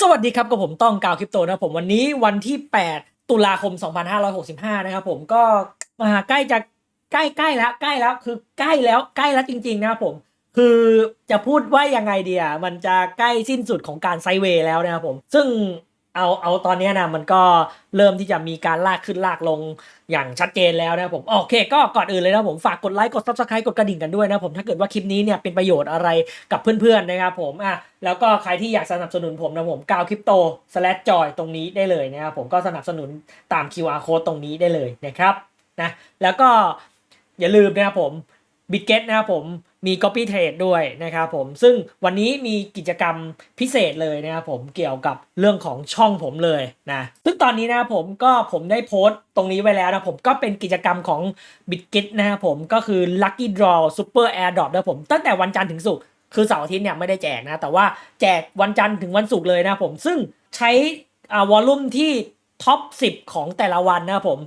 สวัสดีครับกับผมต้องกาวคริปโตนะผมวันนี้วันที่ 8 ตุลาคม 2565 นะครับผมก็มาใกล้จะใกล้ใกล้แล้วใกล้แล้วคือใกล้แล้วใกล้แล้วจริง ๆ นะครับผม คือจะพูดว่ายังไงเดียมันจะใกล้สิ้นสุดของการไซเวย์แล้วนะครับผม ซึ่ง เอาเอาตอนนี้นะมันก็เริ่มที่จะมีการลากขึ้นลากลงอย่างชัดเจนแล้วนะผมโอเค ก็ก่อนอื่นเลยนะผมฝากกดไลค์กด subscribe กดกระดิ่งกันด้วยนะผมถ้าเกิดว่าคลิปนี้เนี่ยเป็นประโยชน์อะไรกับเพื่อนๆนะครับผมอะแล้วก็ใครที่อยากสนับสนุนผมนะผมกาวคริปโต slash joy ตรงนี้ได้เลยนะครับผมก็สนับสนุนตาม QR code ตรงนี้ได้เลยนะครับนะแล้วก็อย่าลืมนะครับผมบิ t เกตนะครับผม มี Copy Trade ด้วยนะครับผม ซึ่งวันนี้มีกิจกรรมพิเศษเลยนะครับผมเกี่ยวกับเรื่องของช่องผมเลยนะ ซึ่งตอนนี้นะผมก็ผมได้โพสต์ตรงนี้ไว้แล้วนะผมก็เป็นกิจกรรมของ b i t g e t นะครับผมก็คือ Lucky Draw Super Airdrop นะผมตั้งแต่วันจันทร์ถึงศุกร์คือเสาร์อาทิตย์เนี่ยไม่ได้แจกนะ แต่ว่าแจกวันจันทร์ถึงวันศุกร์เลยนะผมซึ่งใช้วอลลุ่มที่ท็อป 10 ของแต่ละวันนะผม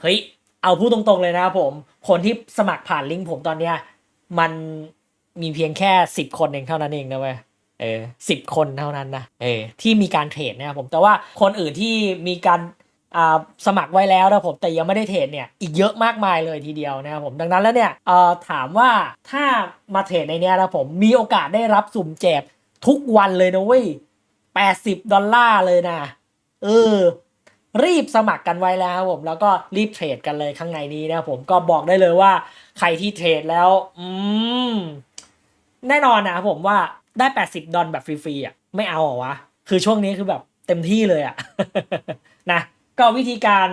เฮ้ย เอาพูดตรงๆเลยนะผม คนที่สมัครผ่านลิงก์ผมตอนเนี้ย มันมีเพียงแค่สิบคนเองเท่านั้นเองนะเว้ยเออสิบคนเท่านั้นนะเออที่มีการเทรดนะครับผมแต่ว่าคนอื่นที่มีการอ่าสมัครไว้แล้วนะผมแต่ยังไม่ได้เทรดเนี่ยอีกเยอะมากมายเลยทีเดียวนะครับผมดังนั้นแล้วเนี่ยเอ่อถามว่าถ้ามาเทรดในเนี้ยนะผมมีโอกาสได้รับสุ่มแจกทุกวันเลยนะเว้ยแปดสิบดอลลาร์เลยนะเออ รีบสมัครกันไว้แล้วครับผม แล้วก็รีบเทรดกันเลยข้างในนี้นะครับผมก็บอกได้เลยว่าใครที่เทรดแล้ว อืม แน่นอนนะครับผมว่าได้ 80 ดอลแบบฟรีๆอะไม่เอาเหรอวะ คือช่วงนี้คือแบบเต็มที่เลยอะนะก็วิธีการ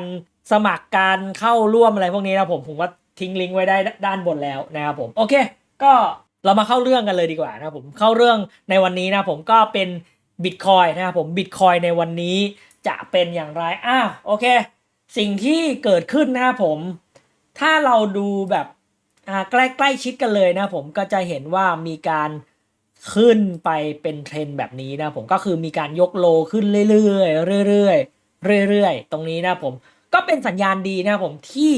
สมัครการเข้าร่วมอะไรพวกนี้นะผมผมว่าทิ้งลิงก์ไว้ได้ด้านบนแล้วนะครับผมโอเค ก็เรามาเข้าเรื่องกันเลยดีกว่านะครับผมเข้าเรื่องในวันนี้นะผมก็เป็นบิตคอยนะครับผมบิตคอยในวันนี้ จะเป็นอย่างไร อ้าวโอเค สิ่งที่เกิดขึ้นนะครับผม ถ้าเราดูแบบใกล้ใกล้ชิดกันเลยนะผมก็จะเห็นว่ามีการขึ้นไปเป็นเทรนแบบนี้นะผมก็คือมีการยกโลขึ้นเรื่อยๆเรื่อยๆเรื่อยๆ ตรงนี้นะผมก็เป็นสัญญาณดีนะผมที่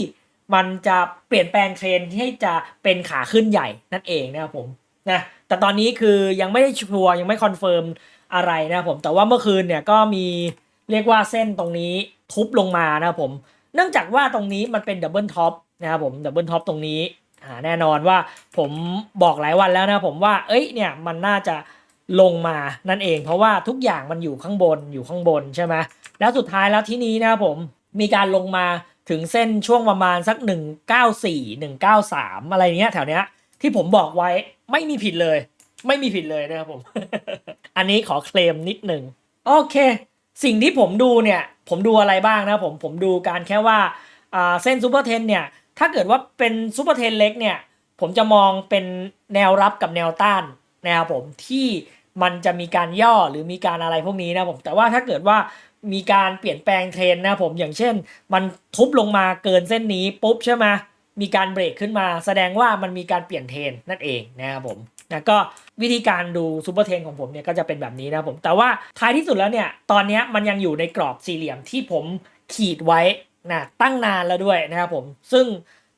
มันจะเปลี่ยนแปลงเทรนให้จะเป็นขาขึ้นใหญ่นั่นเองนะครับผมนะแต่ตอนนี้คือยังไม่ได้ชัวร์ยังไม่คอนเฟิร์มอะไรนะผมแต่ว่าเมื่อคืนเนี่ยก็มี เรียกว่าเส้นตรงนี้ทุบลงมานะครับผมเนื่องจากว่าตรงนี้มันเป็นดับเบิลท็อปนะครับผมดับเบิลท็อปตรงนี้อ่าแน่นอนว่าผมบอกหลายวันแล้วนะผมว่าเอ้ยเนี่ยมันน่าจะลงมานั่นเอง เพราะว่าทุกอย่างมันอยู่ข้างบนอยู่ข้างบนใช่ไหมแล้วสุดท้ายแล้วที่นี้นะครับผมมีการลงมาถึงเส้นช่วงประมาณสัก 194 193 อะไรเนี้ยแถวเนี้ยที่ผมบอกไว้ไม่มีผิดเลย ไม่มีผิดเลยนะครับผม อันนี้ขอเคลมนิดหนึ่งโอเค สิ่งที่ผมดูเนี่ย ผมดูอะไรบ้างนะผมผมดูการแค่ว่าเส้นซูเปอร์เทนเนี่ย ถ้าเกิดว่าเป็นซูเปอร์เทนเล็กเนี่ย ผมจะมองเป็นแนวรับกับแนวต้านนะครับผมที่มันจะมีการย่อหรือมีการอะไรพวกนี้นะผมแต่ว่าถ้าเกิดว่ามีการเปลี่ยนแปลงเทรนนะผมอย่างเช่น มันทุบลงมาเกินเส้นนี้ปุ๊บใช่ไหมมีการเบรกขึ้นมา แสดงว่ามันมีการเปลี่ยนเทรนนั่นเองนะครับผม นะก็วิธีการดูซูเปอร์เทนของผมเนี่ยก็จะเป็นแบบนี้นะผมแต่ว่าท้ายที่สุดแล้วเนี่ยตอนนี้มันยังอยู่ในกรอบสี่เหลี่ยมที่ผมขีดไว้นะตั้งนานแล้วด้วยนะครับผมซึ่ง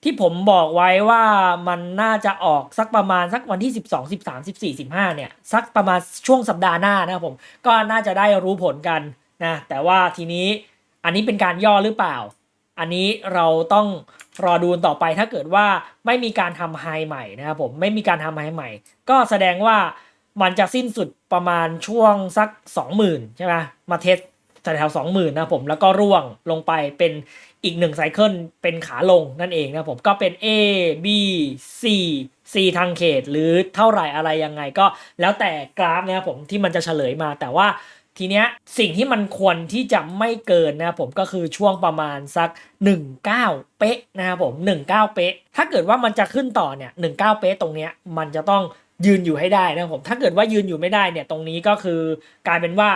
ที่ผมบอกไว้ว่ามันน่าจะออกสักประมาณสักวันที่ 12 13 14 15เนี่ยสักประมาณช่วงสัปดาห์หน้านะครับผมก็น่าจะได้รู้ผลกันนะแต่ว่าทีนี้อันนี้เป็นการย่อหรือเปล่า อันนี้เราต้องรอดูต่อไปถ้าเกิดว่าไม่มีการทำไฮใหม่นะครับผมไม่มีการทำไฮใหม่ ก็แสดงว่ามันจะสิ้นสุดประมาณช่วงสัก 20,000 ใช่ไหมมาเทสแถวๆ20,000นนะผมแล้วก็ร่วงลงไปเป็นอีกหนึ่งไซเคิลเป็นขาลงนั่นเองนะผมก็เป็น A B C C ทางเขตหรือเท่าไหร่อะไรยังไงก็แล้วแต่กราฟนะครับผมที่มันจะเฉลยมาแต่ว่า ทีเนี้ยสิ่งที่มันควรที่จะไม่เกินนะผมก็คือช่วงประมาณสัก 19 เป๊ะนะครับผม19 เป๊ะ ถ้าเกิดว่ามันจะขึ้นต่อเนี่ย19 เป๊ะตรงเนี้ยมันจะต้องยืนอยู่ให้ได้นะผมถ้าเกิดว่ายืนอยู่ไม่ได้เนี่ยตรงนี้ก็คือกลายเป็นว่า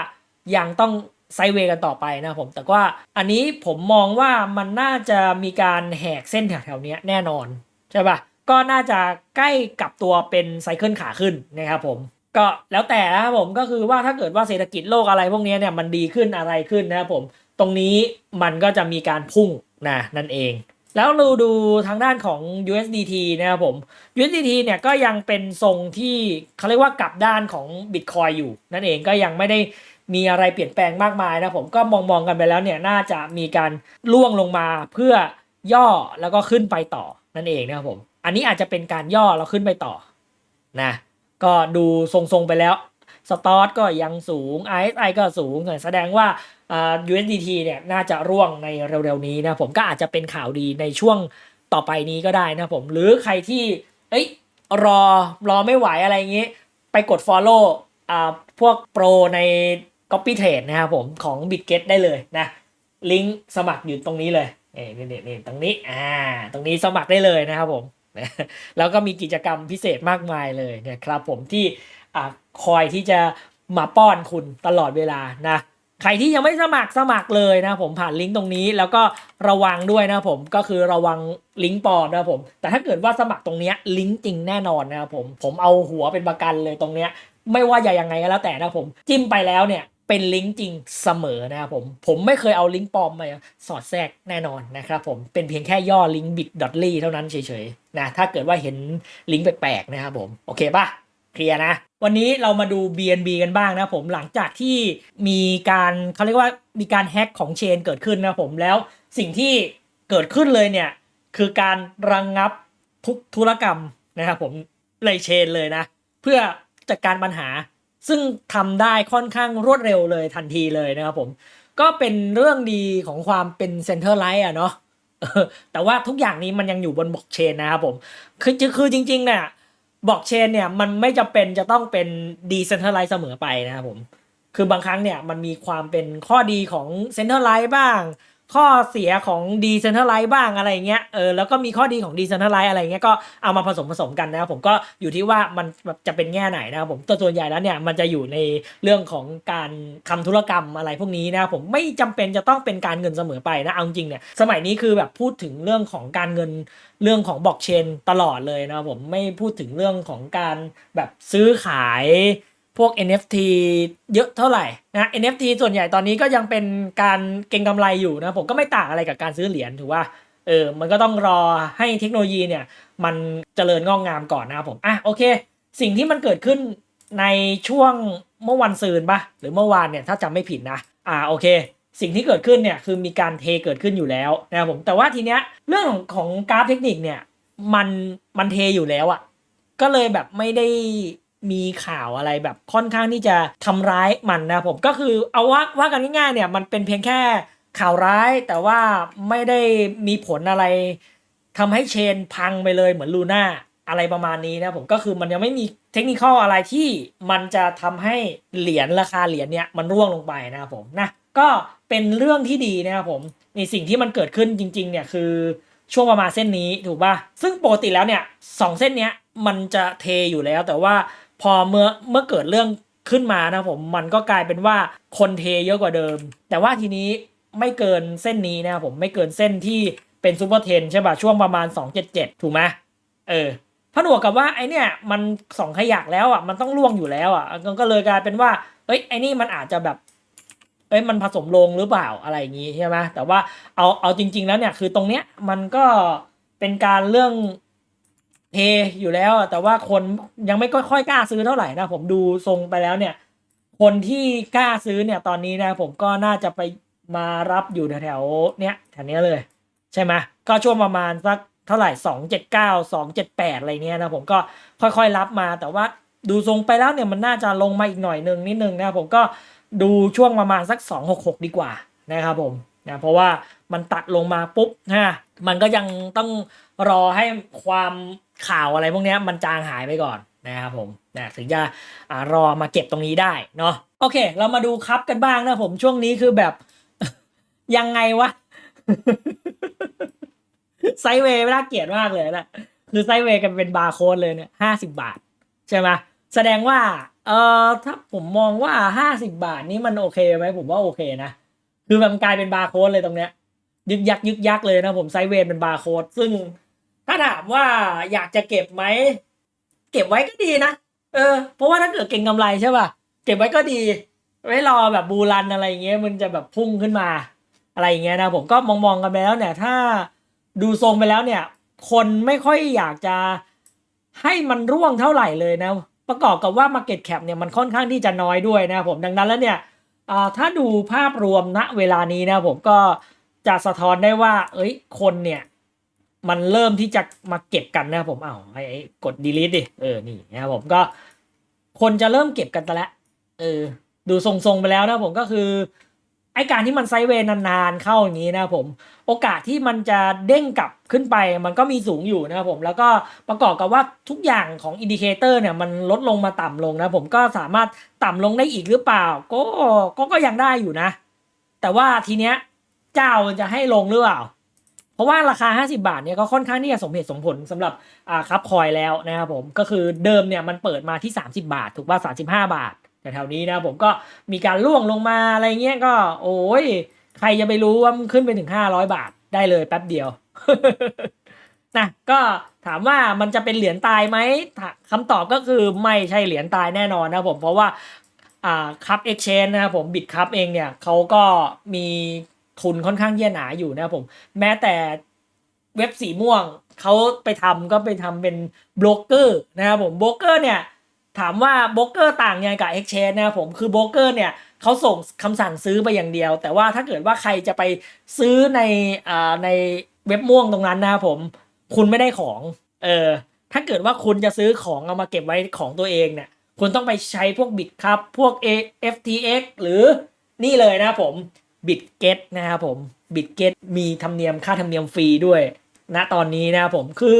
ยังต้องไซเวกันต่อไปนะผม แต่ว่าอันนี้ผมมองว่ามันน่าจะมีการแหกเส้นแถวๆเนี้แน่นอน ใช่ปะก็น่าจะใกล้กับตัวเป็นไซเคิลขาขึ้นนะครับผม ก็แล้วแต่นะครับผมก็คือว่าถ้าเกิดว่าเศรษฐกิจโลกอะไรพวกนี้เนี่ยมันดีขึ้นอะไรขึ้นนะครับผมตรงนี้มันก็จะมีการพุ่งนะนั่นเอง แล้วเราดูทางด้านของ USDT นะครับผม USDT เนี่ยก็ยังเป็นทรงที่เขาเรียกว่ากลับด้านของ Bitcoin อยู่ นั่นเองก็ยังไม่ได้มีอะไรเปลี่ยนแปลงมากมายนะผมก็มองมองๆกันไปแล้วเนี่ยน่าจะมีการล่วงลงมาเพื่อย่อแล้วก็ขึ้นไปต่อนั่นเองนะครับผม อันนี้อาจจะเป็นการย่อแล้วขึ้นไปต่อนะ ก็ดูทรงๆไปแล้วสตอร์ก็ยังสูง RSI ก็สูงแสดงว่าอ่า USDT เนี่ยน่าจะร่วงในเร็วๆนี้นะผมก็อาจจะเป็นข่าวดีในช่วงต่อไปนี้ก็ได้นะผมหรือใครที่เอ้ยรอรอไม่ไหวอะไรอย่างนี้ ไปกด follow อ่าพวกโปรใน Copy Trade นะครับผมของ BitGet ได้เลยนะ ลิงก์สมัครอยู่ตรงนี้เลยนี่นี่นี่นี่ตรงนี้อ่าตรงนี้สมัครได้เลยนะครับผม แล้วก็มีกิจกรรมพิเศษมากมายเลยนะครับผมที่อคอยที่จะมาป้อนคุณตลอดเวลานะใครที่ยังไม่สมัครสมัครเลยนะผมผ่านลิงก์ตรงนี้แล้วก็ระวังด้วยนะผมก็คือระวังลิงก์ปลอมนะผมแต่ถ้าเกิดว่าสมัครตรงนี้ลิงก์จริงแน่นอนนะครับผมผมเอาหัวเป็นประกันเลยตรงเนี้ยไม่ว่าจะยังไงก็แล้วแต่นะผมจิ้มไปแล้วเนี่ย เป็นลิงก์จริงเสมอนะครับผม ผมไม่เคยเอาลิงก์ปลอมมาสอดแทรกแน่นอนนะครับผมเป็นเพียงแค่ย่อลิงก์ bit.ly เท่านั้นเฉยๆนะถ้าเกิดว่าเห็นลิงก์แปลกๆนะครับผม โอเคป่ะเคลียร์นะ วันนี้เรามาดู BNB กันบ้างนะผมหลังจากที่มีการเขาเรียกว่ามีการแฮ็กของเชนเกิดขึ้นนะผมแล้วสิ่งที่เกิดขึ้นเลยเนี่ย คือการระงงับทุกธุรกรรมนะครับผมเลยเชนเลยนะ เพื่อจัดการปัญหา ซึ่งทำได้ค่อนข้างรวดเร็วเลยทันทีเลยนะครับผม ก็เป็นเรื่องดีของความเป็นเซ็นเตอร์ไลท์อะเนาะแต่ว่าทุกอย่างนี้มันยังอยู่บนบล็อกเชนนะครับผม คือคือจริงๆเนี่ยบล็อกเชนเนี่ยมันไม่จำเป็นจะต้องเป็นดีเซนเตอร์ไลท์เสมอไปนะครับผม คือบางครั้งเนี่ยมันมีความเป็นข้อดีของเซนเตอร์ไลท์บ้าง ข้อเสียของดีเซนเตอร์ไลท์บ้างอะไรเงี้ยเออแล้วก็มีข้อดีของดีเซนเตอร์ไลท์อะไรเงี้ยก็เอามาผสมผสมกันนะครับผมก็อยู่ที่ว่ามันแบบจะเป็นแง่ไหนนะครับผมตัวส่วนใหญ่แล้วเนี่ยมันจะอยู่ในเรื่องของการทำธุรกรรมอะไรพวกนี้นะครับผมไม่จำเป็นจะต้องเป็นการเงินเสมอไปนะเอาจริงเนี่ยสมัยนี้คือแบบพูดถึงเรื่องของการเงินเรื่องของบล็อกเชนตลอดเลยนะครับผมไม่พูดถึงเรื่องของการแบบซื้อขาย พวก NFT เยอะเท่าไหร่นะ NFT ส่วนใหญ่ตอนนี้ก็ยังเป็นการเก็งกำไรอยู่นะ ผมก็ไม่ต่างอะไรกับการซื้อเหรียญถือว่าเออ มันก็ต้องรอให้เทคโนโลยีเนี่ย มันเจริญงอกงามก่อนนะครับผม อะโอเค สิ่งที่มันเกิดขึ้นในช่วงเมื่อวันซืนปะหรือเมื่อวานเนี่ยถ้าจำไม่ผิดนะ อ่าโอเค สิ่งที่เกิดขึ้นเนี่ยคือมีการเทเกิดขึ้นอยู่แล้วนะครับผม แต่ว่าทีเนี้ยเรื่องของของกราฟเทคนิคเนี่ยมันมันเทอยู่แล้วอะก็เลยแบบไม่ได้ มีข่าวอะไรแบบค่อนข้างที่จะทำร้ายมันนะผมก็คือเอาว่าว่ากันง่ายๆเนี่ยมันเป็นเพียงแค่ข่าวร้ายแต่ว่าไม่ได้มีผลอะไรทำให้เชนพังไปเลยเหมือนลูน่าอะไรประมาณนี้นะผมก็คือมันยังไม่มีเทคนิคอะไรที่มันจะทำให้เหรียญราคาเหรียญเนี่ยมันร่วงลงไปนะครับผมนะก็เป็นเรื่องที่ดีนะครับผมในสิ่งที่มันเกิดขึ้นจริงๆเนี่ยคือช่วงประมาณเส้นนี้ถูกป่ะซึ่งปกติแล้วเนี่ยสองเส้นเนี้ยมันจะเทอยู่แล้วแต่ว่า พอเมื่อเมื่อเกิดเรื่องขึ้นมานะผมมันก็กลายเป็นว่าคนเทเยอะกว่าเดิม แต่ว่าทีนี้ไม่เกินเส้นนี้นะผมไม่เกินเส้นที่เป็นซูเปอร์เทนใช่ป่ะช่วงประมาณ 277 ถูกไหมเออผนวกกับว่าไอเนี่ยมันสองขยักแล้วอะมันต้องล่วงอยู่แล้วอะมันก็เลยกลายเป็นว่าเอ้ยไอนี่มันอาจจะแบบเอ้ยมันผสมลงหรือเปล่าอะไรอย่างงี้ใช่ไหมแต่ว่าเอาเอาจริง ๆ แล้วเนี่ยคือตรงเนี้ยมันก็เป็นการเรื่อง เทอยู่แล้ว แต่ว่าคนยังไม่ค่อยกล้าซื้อเท่าไหร่นะ ผมดูทรงไปแล้วเนี่ย คนที่กล้าซื้อเนี่ยตอนนี้นะ ผมก็น่าจะไปมารับอยู่แถวๆเนี้ยแถวเนี้ยเลย ใช่ไหมก็ช่วงประมาณสักเท่าไหร่สองเจ็ดเก้าสองเจ็ดแปดอะไรเนี้ยนะผมก็ค่อยๆรับมา แต่ว่าดูทรงไปแล้วเนี่ยมันน่าจะลงมาอีกหน่อยนึงนิดนึงนะผมก็ดูช่วงประมาณสักสองหกหกดีกว่านะครับผมนะเพราะว่ามันตัดลงมาปุ๊บนะมันก็ยังต้องรอให้ความ ข่าวอะไรพวกนี้มันจางหายไปก่อนนะครับผมนะถึงจะอรอมาเก็บตรงนี้ได้เนาะโอเค เรามาดูครับกันบ้างนะผมช่วงนี้คือแบบยังไงวะไซเวย์น่าเกลียดมากเลยนะคือไซเวย์กันเป็นบาร์โค้ดเลยเนี่ยห้าสิบาท ใช่ไหมแสดงว่า เออถ้าผมมองว่าห้าสิบาทนี้มันโอเคไหมผมว่าโอเคนะ คือมันกลายเป็นบาร์โค้ดเลยตรงเนี้ย ยึกยักยึกยักเลยนะผมไซเวย์เป็นบาร์โค้ดซึ่ง ถ้าถามว่าอยากจะเก็บไหม เก็บไว้ก็ดีนะ เออ เพราะว่าถ้าเกิดเก่งกำไรใช่ป่ะ เก็บไว้ก็ดี ไว้รอแบบบูรันอะไรเงี้ย มันจะแบบพุ่งขึ้นมา อะไรเงี้ยนะ ผมก็มองมองๆกันไปแล้วเนี่ย ถ้าดูทรงไปแล้วเนี่ย คนไม่ค่อยอยากจะให้มันร่วงเท่าไหร่เลยนะ ประกอบกับว่า Market Cap เนี่ยมันค่อนข้างที่จะน้อยด้วยนะผมดังนั้นแล้วเนี่ยอ่าถ้าดูภาพรวมณเวลานี้นะผมก็จะสะท้อนได้ว่า เอ้ย คนเนี่ย มันเริ่มที่จะมาเก็บกันนะครับผมเอ้าไอ้กด delete ดิเออนี่นะครับผมก็ คนจะเริ่มเก็บกันแต่ละเออดูทรงๆไปแล้วนะผมก็คือไอการที่มันไซเวย์นานๆเข้าอย่างนี้นะครับผม โอกาสที่มันจะเด้งกลับขึ้นไป มันก็มีสูงอยู่นะครับผมแล้วก็ประกอบกับว่าทุกอย่างของอินดิเคเตอร์เนี่ยมันลดลงมาต่ำลงนะผมก็สามารถต่ำลงได้อีกหรือเปล่า ก็ก็ก็ยังได้อยู่นะ แต่ว่าทีเนี้ยเจ้ามันจะให้ลงหรือเปล่า ราะว่าราคา 50 บาทเนี่ยก็ค่อนข้างที่จะสมเหตุสมผลสำหรับอ่าครับคอยแล้วนะครับผมก็คือเดิมเนี่ยมันเปิดมาที่ 30 บาท ถูกป่ะ35 บาทแต่แถวนี้นะผมก็มีการล่วงลงมาอะไรเงี้ยก็โอ้ยใครจะไปรู้ว่ามันขึ้นไปถึง 500 บาทได้เลยแป๊บเดียวนะก็ถามว่ามันจะเป็นเหรียญตายไหมถ้าคำตอบก็คือไม่ใช่เหรียญตายแน่นอนนะผมเพราะว่าอ่าคัพเอ็กชแนนนะครับผมบิตคัพเองเนี่ยเขาก็มี ทุนค่อนข้างที่จะหนาอยู่นะครับผม แม้แต่เว็บสีม่วงเขาไปทำก็ไปทำเป็นโบรกเกอร์นะครับผมโบรกเกอร์เนี่ยถามว่าโบรกเกอร์ต่างยังไงกับ Exchange นะครับผมคือโบรกเกอร์เนี่ยเขาส่งคำสั่งซื้อไปอย่างเดียว แต่ว่าถ้าเกิดว่าใครจะไปซื้อในอ่าในเว็บม่วงตรงนั้นนะครับผม คุณไม่ได้ของ เออถ้าเกิดว่าคุณจะซื้อของเอามาเก็บไว้ของตัวเองเนี่ยคุณต้องไปใช้พวกบิตครับพวก A FTX หรือนี่เลยนะครับผม บิตเกตนะครับผมบิตเกตมีธรรมเนียมค่าธรรมเนียมฟรีด้วยณตอนนี้นะครับผมคือ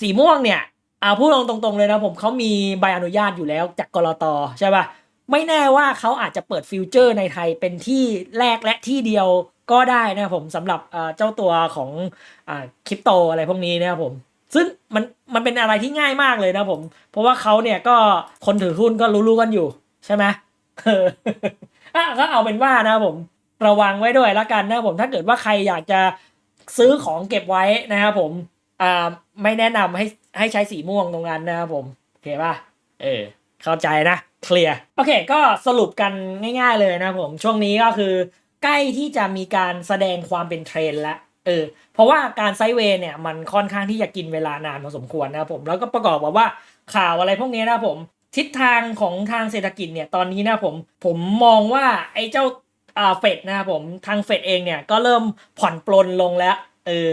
สีม่วงเนี่ยเอาพูดตรงๆเลยนะผมเขามีใบอนุญาตอยู่แล้วจากกรตใช่ป่ะไม่แน่ว่าเขาอาจจะเปิดฟิวเจอร์ในไทยเป็นที่แรกและที่เดียวก็ได้นะครับผมสำหรับเจ้าตัวของอคริปโตอะไรพวกนี้นะครับผม ซึ่งมันมันเป็นอะไรที่ง่ายมากเลยนะผม เพราะว่าเขาเนี่ยก็คนถือหุ้นก็รู้ๆกันอยู่ใช่ไหมเออก็เอาเป็นว่านะครับผม ระวังไว้ด้วยละกันนะครับผมถ้าเกิดว่าใครอยากจะซื้อของเก็บไว้นะครับผมอ่าไม่แนะนำให้ให้ใช้สีม่วงตรงนั้นนะครับผมโอเคป่ะเออเข้าใจนะเคลียร์โอเค ก็สรุปกันง่าย ๆเลยนะครับผมช่วงนี้ก็คือ ใกล้ที่จะมีการแสดงความเป็นเทรนแล้วเออเพราะว่าการไซเวย์เนี่ยมันค่อนข้างที่จะกินเวลานานพอสมควรนะครับผมแล้วก็ประกอบกับว่าข่าวอะไรพวกนี้นะครับผมทิศทางของทางเศรษฐกิจเนี่ยตอนนี้นะครับผมผมมองว่าไอ้เจ้า อ่าเฟดนะครับผมทางเฟดเองเนี่ยก็เริ่มผ่อนปลนลงแล้วเออ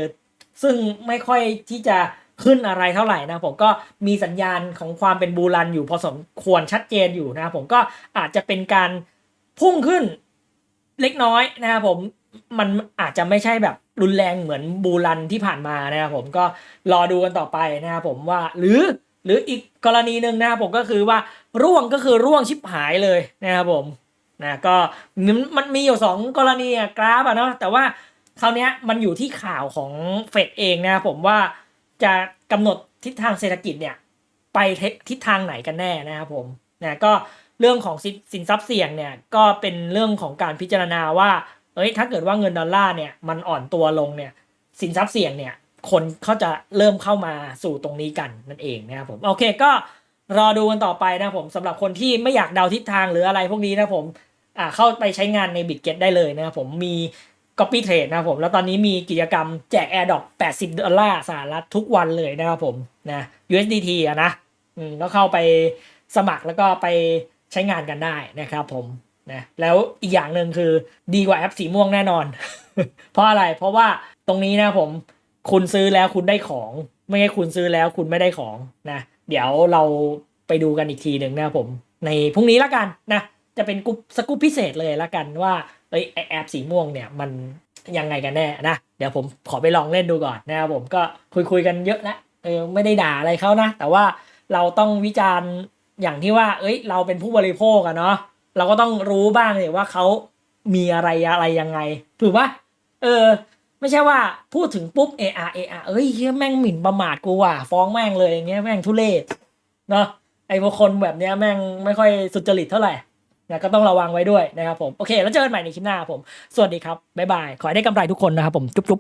ซึ่งไม่ค่อยที่จะขึ้นอะไรเท่าไหร่นะผมก็มีสัญญาณของความเป็นบูรันอยู่พอสมควรชัดเจนอยู่นะครับผมก็อาจจะเป็นการพุ่งขึ้นเล็กน้อยนะครับผมมันอาจจะไม่ใช่แบบรุนแรงเหมือนบูรันที่ผ่านมานะครับผมก็รอดูกันต่อไปนะครับผมว่าหรือหรืออีกกรณีหนึ่งนะครับผมก็คือว่าร่วงก็คือร่วงชิบหายเลยนะครับผม นะก็มันมีอยู่สองกรณีอะกราฟอะเนาะแต่ว่าคราวนี้มันอยู่ที่ข่าวของเฟดเองนะผมว่าจะกำหนดทิศทางเศรษฐกิจเนี่ยไปทิศทางไหนกันแน่นะครับผมนะก็เรื่องของสสินทรัพย์เสี่ยงเนี่ยก็เป็นเรื่องของการพิจารณาว่าเอ้ยถ้าเกิดว่าเงินดอลลาร์เนี่ยมันอ่อนตัวลงเนี่ยสินทรัพย์เสี่ยงเนี่ยคนเขาจะเริ่มเข้ามาสู่ตรงนี้กันนั่นเองนะครับผมโอเคก็ รอดูกันต่อไปนะผมสำหรับคนที่ไม่อยากเดาทิศทางหรืออะไรพวกนี้นะผมอ่าเข้าไปใช้งานใน Bitget ได้เลยนะครับผมมี Copy Trade นะครับผมแล้วตอนนี้มีกิจกรรมแจก AirDrop 80 ดอลลาร์สหรัฐทุกวันเลยนะครับผมนะ USDT อะนะอืมก็เข้าไปสมัครแล้วก็ไปใช้งานกันได้นะครับผมนะแล้วอีกอย่างหนึ่งคือดีกว่าแอปสีม่วงแน่นอน เพราะอะไรเพราะว่าตรงนี้นะผมคุณซื้อแล้วคุณได้ของ ไม่ใช่คุณซื้อแล้วคุณไม่ได้ของนะ เดี๋ยวเราไปดูกันอีกทีหนึ่งนะผม ในพรุ่งนี้ละกันนะ จะเป็นกรุ๊ปสกู๊ปพิเศษเลยละกันว่าเอ้ยไอแอปสีม่วงเนี่ยมันยังไงกันแน่นะเดี๋ยวผมขอไปลองเล่นดูก่อนนะครับผมก็คุยคุยๆกันเยอะแล้วเออไม่ได้ด่าอะไรเขานะ แต่ว่าเราต้องวิจารณ์อย่างที่ว่า เอ้ย เราเป็นผู้บริโภคอะเนาะเราก็ต้องรู้บ้างเลยว่าเขามีอะไรอะไรยังไง ถูกปะเออ ไม่ใช่ว่าพูดถึงปุ๊บเออาเออาเอ้ยเหี้ยแม่งหมิ่นประมาทกูว่ะฟ้องแม่งเลยอย่างเงี้ยแม่งทุเรศเนาะไอ้พวกคนแบบเนี้ยแม่งไม่ค่อยสุจริตเท่าไหร่นะก็ต้องระวังไว้ด้วยนะครับผมโอเค แล้วเจอกันใหม่ในคลิปหน้าผม สวัสดีครับบ๊ายบายขอให้ได้กำไรทุกคนนะครับผมจุ๊บจุ๊บ